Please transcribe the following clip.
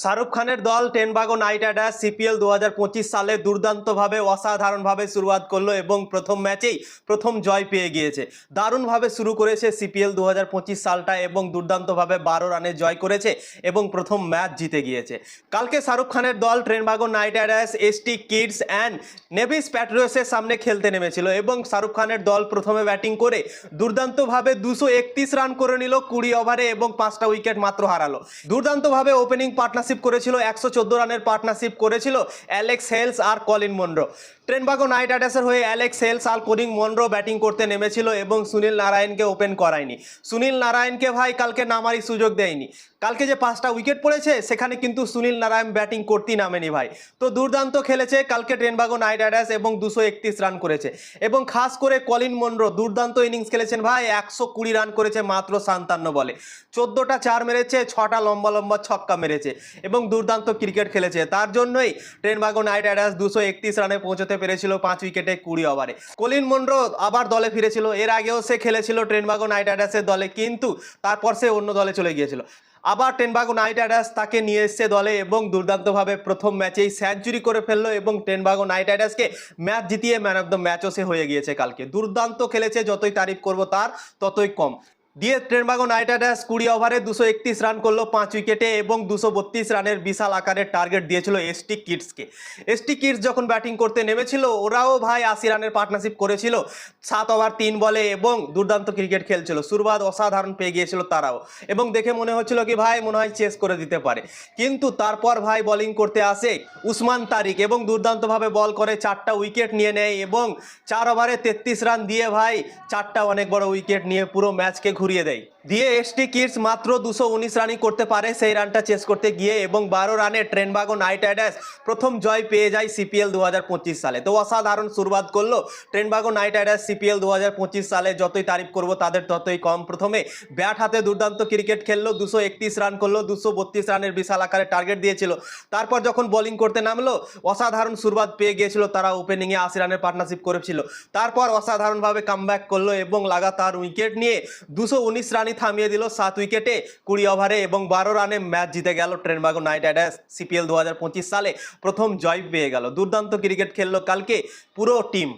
শাহরুখ খানের দল Trinbago knight Riders CPL দু হাজার পঁচিশ সালে দুর্দান্তভাবে, অসাধারণভাবে শুরুয়াত করল এবং প্রথম ম্যাচেই প্রথম জয় পেয়ে গিয়েছে। দারুণভাবে শুরু করেছে সিপিএল দু হাজার পঁচিশ সালটা এবং দুর্দান্তভাবে বারো রানে জয় করেছে এবং প্রথম ম্যাচ জিতে গিয়েছে। কালকে শাহরুখ খানের দল Trinbago knight riders ST Kitts and Nevis প্যাট্রিয়সের সামনে খেলতে নেমেছিল এবং শাহরুখ খানের দল প্রথমে ব্যাটিং করে দুর্দান্তভাবে দুশো রান করে নিল কুড়ি ওভারে এবং পাঁচটা উইকেট মাত্র হারালো। দুর্দান্তভাবে ওপেনিং পার্টনারশিপ করেছিল, একশো চোদ্দ রানের পার্টনারশিপ করেছিল অ্যালেক্স হেলস আর কলিন মন্ড্রো। ট্রেনবাগো নাইট রাইডার্সের হয়ে অ্যালেক্স হেলস আর কলিন মন্ড্রো ব্যাটিং করতে নেমেছিল এবং সুনীল নারায়ণকে ওপেন করায়নি। সুনীল নারায়ণকে ভাই কালকে নামারই সুযোগ দেয়নি। কালকে যে পাঁচটা উইকেট পড়েছে, সেখানে কিন্তু সুনীল নারায়ণ ব্যাটিং করতেই নামেনি ভাই। তো দুর্দান্ত খেলেছে, কালকে ট্রেনবাগো নাইট রাইডার্স এবং দুশো রান করেছে। এবং খাস করে কলিন মন্ড্রো, দুর্দান্ত ইনিংস খেলেছেন ভাই, একশো কুড়ি রান করেছে মাত্র সান্তান্ন বলে। চোদ্দোটা চার মেরেছে, ছটা লম্বা লম্বা ছক্কা মেরেছে এবং দুর্দান্ত ক্রিকেট খেলেছে। তার জন্যই ট্রেনবাগো নাইট রাইডার্স দুশো একত্রিশ রানে পৌঁছতে পেরেছিল পাঁচ উইকেটে কুড়ি ওভারে কলিন মন্ড্রো আবার দলে ফিরেছিল, এর আগেও সে খেলেছিল ট্রেনবাগো নাইট রাইডার্সের দলে, কিন্তু তারপর সে অন্য দলে চলে গিয়েছিল। আবার টেনবাগো নাইট রাইডার্স তাকে নিয়ে এসছে দলে এবং দুর্দান্তভাবে প্রথম ম্যাচেই সেঞ্চুরি করে ফেলল এবং টেনবাগো নাইট রাইডার্সকে ম্যাচ জিতিয়ে ম্যান অফ দ্য ম্যাচও সে হয়ে গিয়েছে কালকে। দুর্দান্ত খেলেছে, যতই তারিফ করব তার, ততই কম। দিয়ে ট্রেনবাগো নাইট রাইডার্স কুড়ি ওভারে দুশো রান করল, পাঁচ উইকেটে এবং দুশো বত্রিশ রানের বিশাল আকারের টার্গেট দিয়েছিল এসটি কিডসকে। এসটি কিডস যখন ব্যাটিং করতে নেমেছিল, ওরাও ভাই আশি রানের পার্টনারশিপ করেছিল, সাত ওভার, তিন বলে এবং দুর্দান্ত ক্রিকেট খেলছিল। শুরুবাদ অসাধারণ পেয়ে গিয়েছিল তারাও এবং দেখে মনে হচ্ছিল কি ভাই, মনে হয় চেস করে দিতে পারে। কিন্তু তারপর ভাই বোলিং করতে আসে উসমান তারিক এবং দুর্দান্তভাবে বল করে চারটা উইকেট নিয়ে নেয় এবং চার ওভারে তেত্রিশ রান দিয়ে ভাই চারটা অনেক বড় উইকেট নিয়ে পুরো ম্যাচকে ঘুরিয়ে দেয়। দিয়ে এসটি কিডস মাত্র দুশো উনিশ রানই করতে পারে, সেই রানটা চেস করতে গিয়ে এবং বারো রানে ট্রেনবাগো নাইট রাইডার্স প্রথম জয় পেয়ে যায় সিপিএল দু হাজার পঁচিশ সালে। তো অসাধারণ শুরুয়াত করল ট্রেনবাগো নাইট রাইডার্স সিপিএল দু হাজার পঁচিশ সালে, যতই তারিফ করব তাদের ততই কম। প্রথমে ব্যাট হাতে দুর্দান্ত ক্রিকেট খেললো, দুশো একত্রিশ রান করল, দুশো বত্রিশ রানের বিশাল আকারে টার্গেট দিয়েছিল। তারপর যখন বোলিং করতে নামলো, অসাধারণ শুরুয়াত পেয়ে গিয়েছিল, তারা ওপেনিংয়ে আশি রানের পার্টনারশিপ করেছিল। তারপর অসাধারণভাবে কামব্যাক করল এবং লাগাতার উইকেট নিয়ে দুশো উনিশ রানই থামিয়ে দিল সাত উইকেটে কুড়ি ওভারে এবং বারো রানে ম্যাচ জিতে গেল ট্রেনবাগো নাইট রাইডার্স সিপিএল দু হাজার পঁচিশ সালে প্রথম জয় পেয়ে গেল। দুর্দান্ত ক্রিকেট খেললো কালকে পুরো টিম।